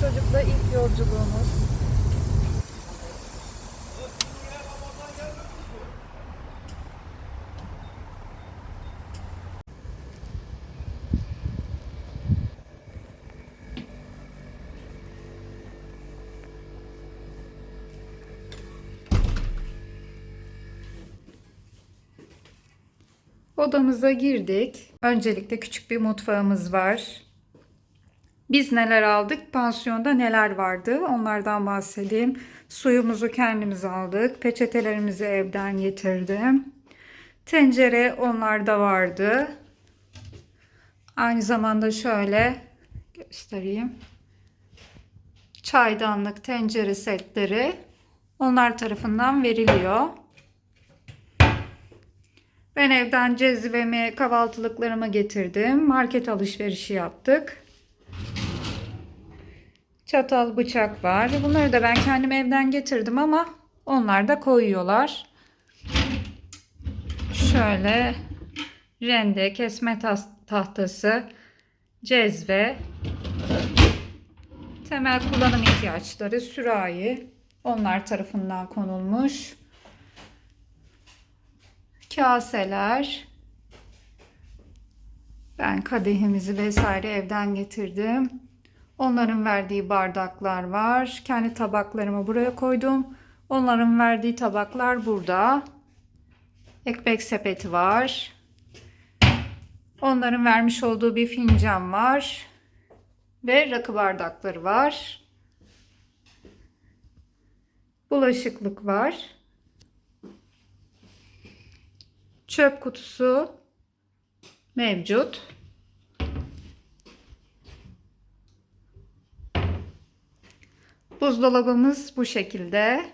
çocukla ilk yolculuğumuz. Odamıza girdik. Öncelikle küçük bir mutfağımız var. Biz neler aldık? Pansiyonda neler vardı? Onlardan bahsedeyim. Suyumuzu kendimiz aldık. Peçetelerimizi evden getirdim. Tencere onlarda vardı. Aynı zamanda şöyle göstereyim. Çaydanlık, tencere setleri onlar tarafından veriliyor. Ben evden cezvemi, kahvaltılıklarımı getirdim. Market alışverişi yaptık. Çatal, bıçak var. Bunları da ben kendim evden getirdim ama onlar da koyuyorlar. Şöyle rende, kesme tas- tahtası, cezve, temel kullanım ihtiyaçları, sürahi onlar tarafından konulmuş. Kaseler. Ben kadehimizi vesaire evden getirdim. Onların verdiği bardaklar var. Kendi tabaklarımı buraya koydum. Onların verdiği tabaklar burada. Ekmek sepeti var. Onların vermiş olduğu bir fincan var. Ve rakı bardakları var. Bulaşıklık var. Çöp kutusu mevcut. Buzdolabımız bu şekilde.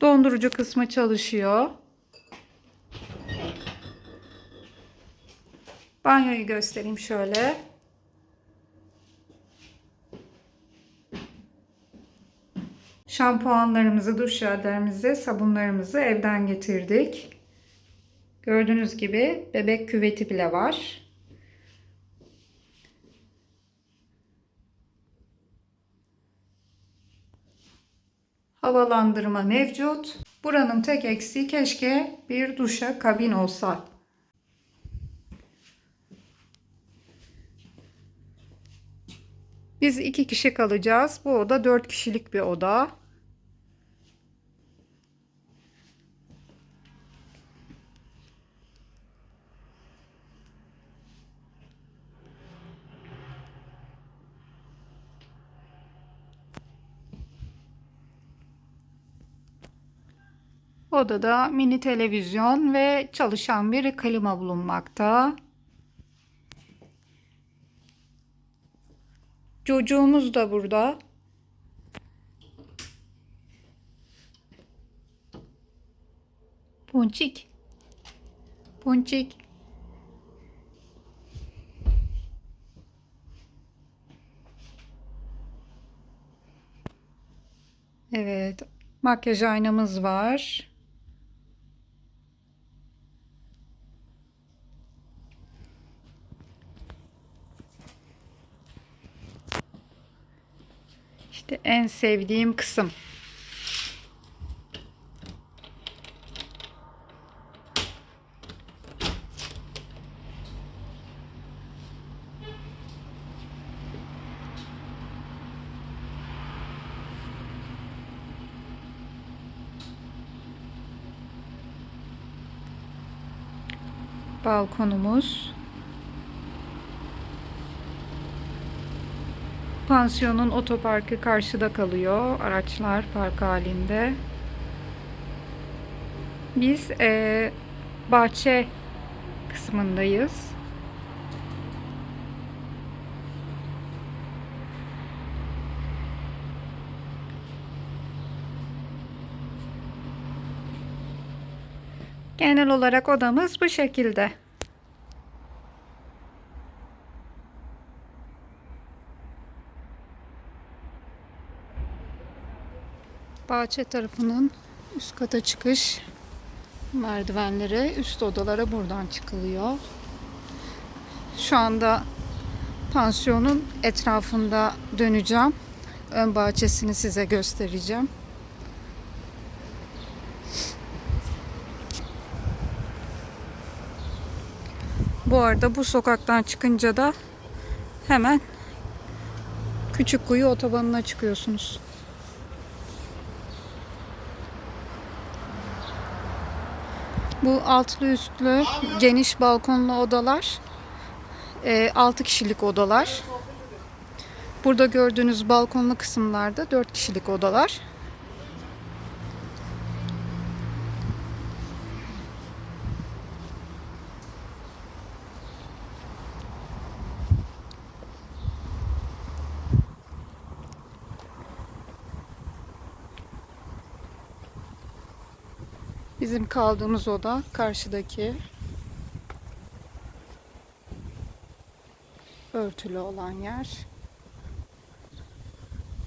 Dondurucu kısmı çalışıyor. Banyoyu göstereyim şöyle. Şampuanlarımızı, duş jellerimizi, sabunlarımızı evden getirdik. Gördüğünüz gibi bebek küveti bile var. Havalandırma mevcut. Buranın tek eksiği keşke bir duşa kabin olsa. Biz iki kişi kalacağız. Bu oda dört kişilik bir oda. Odada mini televizyon ve çalışan bir klima bulunmakta. Çocuğumuz da burada. Ponçik. Ponçik. Evet. Makyaj aynamız var. İşte en sevdiğim kısım. Balkonumuz. Pansiyonun otoparkı karşıda kalıyor. Araçlar park halinde. Biz eee, bahçe kısmındayız. Genel olarak odamız bu şekilde. Bahçe tarafının üst kata çıkış merdivenleri, üst odalara buradan çıkılıyor. Şu anda pansiyonun etrafında döneceğim. Ön bahçesini size göstereceğim. Bu arada bu sokaktan çıkınca da hemen Küçük Kuyu otobanına çıkıyorsunuz. Bu altlı üstlü geniş balkonlu odalar 6 kişilik odalar. Burada gördüğünüz balkonlu kısımlarda 4 kişilik odalar. Bizim kaldığımız oda karşıdaki örtülü olan yer.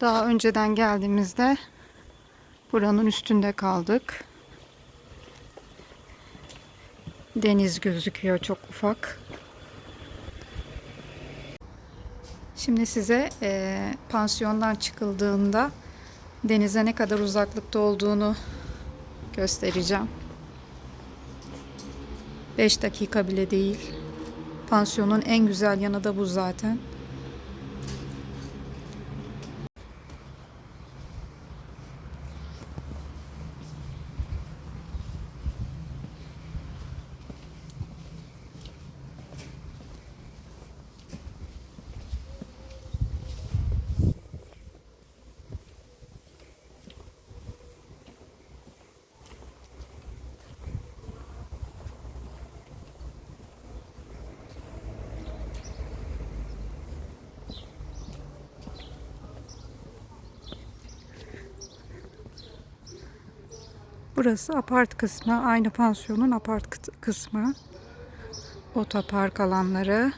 Daha önceden geldiğimizde buranın üstünde kaldık. Deniz gözüküyor çok ufak. Şimdi size eee, pansiyondan çıkıldığında denize ne kadar uzaklıkta olduğunu göstereceğim. 5 dakika bile değil. Pansiyonun en güzel yanı da bu zaten. Burası apart kısmı. Aynı pansiyonun apart kı- kısmı. Otopark alanları.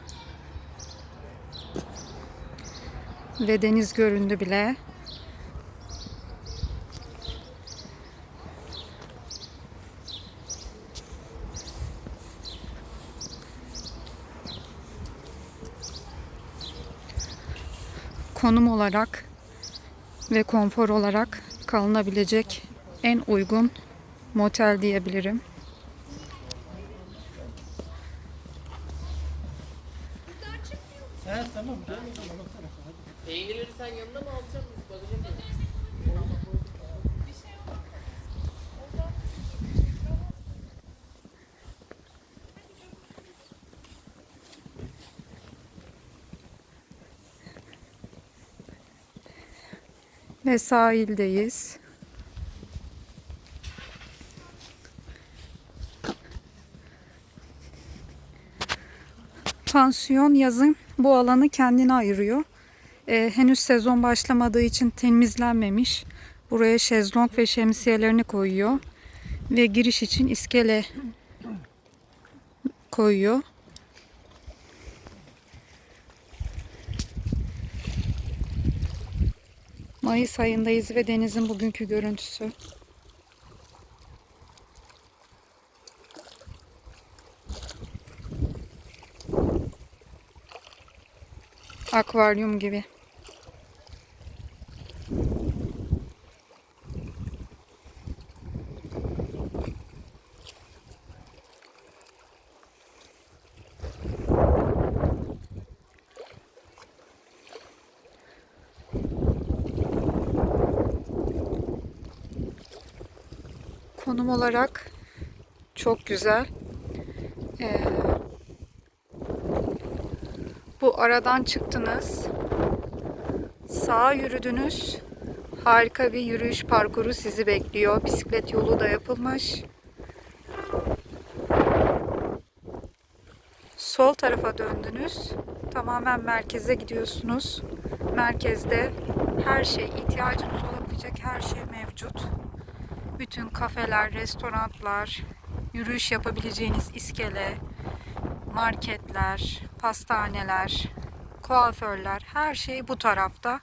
Ve deniz göründü bile. Konum olarak ve konfor olarak kalınabilecek en uygun motel diyebilirim. Peynirleri sen yanına mı alacaksın? Ve sahildeyiz. Pansiyon yazın bu alanı kendine ayırıyor. Ee, henüz sezon başlamadığı için temizlenmemiş. Buraya şezlong ve şemsiyelerini koyuyor. Ve giriş için iskele koyuyor. Mayıs ayındayız ve denizin bugünkü görüntüsü. Akvaryum gibi. Konum olarak çok güzel. Ee, bu aradan çıktınız. Sağa yürüdünüz. Harika bir yürüyüş parkuru sizi bekliyor. Bisiklet yolu da yapılmış. Sol tarafa döndünüz. Tamamen merkeze gidiyorsunuz. Merkezde her şey, ihtiyacınız olabilecek her şey mevcut. Bütün kafeler, restoranlar, yürüyüş yapabileceğiniz iskele, marketler, pastaneler, kuaförler her şey bu tarafta.